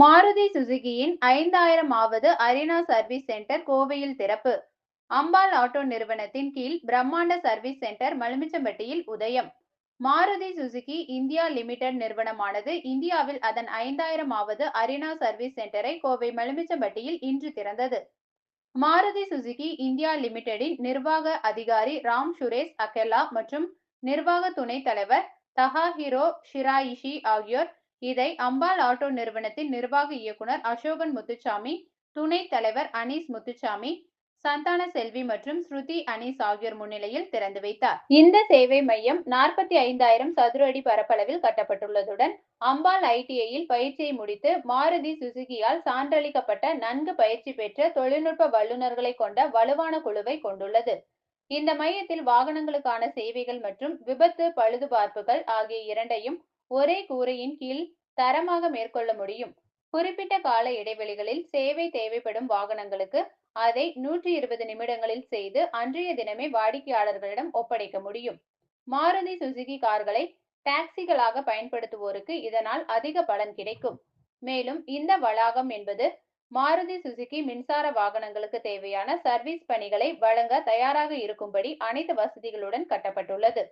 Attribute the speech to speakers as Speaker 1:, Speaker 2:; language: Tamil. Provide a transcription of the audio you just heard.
Speaker 1: மாருதி சுசுகியின் ஐந்தாயிரமாவது அரினா சர்வீஸ் சென்டர் கோவையில் திறப்பு. அம்பாள் ஆட்டோ நிறுவனத்தின் கீழ் பிரம்மாண்ட சர்வீஸ் சென்டர் மலுமிச்சம்பட்டியில் உதயம். மாருதி சுசுகி இந்தியா லிமிடெட் நிறுவனமானது இந்தியாவில் அதன் ஐந்தாயிரமாவது அரினா சர்வீஸ் சென்டரை கோவை மலுமிச்சம்பட்டியில் இன்று திறந்தது. மாருதி சுசுகி இந்தியா லிமிடெடின் நிர்வாக அதிகாரி ராம் சுரேஷ் அகெலா மற்றும் நிர்வாக துணைத் தலைவர் தஹாஹிரோ ஷிராயிஷி ஆகியோர் இதை அம்பாள் ஆட்டோ நிறுவனத்தின் நிர்வாக இயக்குனர் அசோகன் முத்துச்சாமி துணை தலைவர் அனீஸ் முத்துச்சாமி சந்தான செல்வி மற்றும் ஸ்ருதி அனீஸ் ஆகியோர் முன்னிலையில் திறந்து வைத்தார். இந்த சேவை மையம் நாற்பத்தி ஐந்தாயிரம் சதுர அடி பரப்பளவில் கட்டப்பட்டுள்ளதுடன் அம்பாள் ஐடிஐயில் பயிற்சியை முடித்து மாருதி சுசுகியால் சான்றளிக்கப்பட்ட நன்கு பயிற்சி பெற்ற தொழில்நுட்ப வல்லுநர்களை கொண்ட வலுவான குழுவை கொண்டுள்ளது. இந்த மையத்தில் வாகனங்களுக்கான சேவைகள் மற்றும் விபத்து பழுதுபார்ப்புகள் ஆகிய இரண்டையும் ஒரே கூரையின் கீழ் தரமாக மேற்கொள்ள முடியும். குறிப்பிட்ட கால இடைவெளிகளில் சேவை தேவைப்படும் வாகனங்களுக்கு அதை நூற்றி இருபது நிமிடங்களில் செய்து அன்றைய தினமே வாடிக்கையாளர்களிடம் ஒப்படைக்க முடியும். மாருதி சுசுகி கார்களை டாக்ஸிகளாக பயன்படுத்துவோருக்கு இதனால் அதிக பலன் கிடைக்கும். மேலும் இந்த வளாகம் என்பது மாருதி சுசுகி மின்சார வாகனங்களுக்கு தேவையான சர்வீஸ் பணிகளை வழங்க தயாராக இருக்கும்படி அனைத்து வசதிகளுடன் கட்டப்பட்டுள்ளது.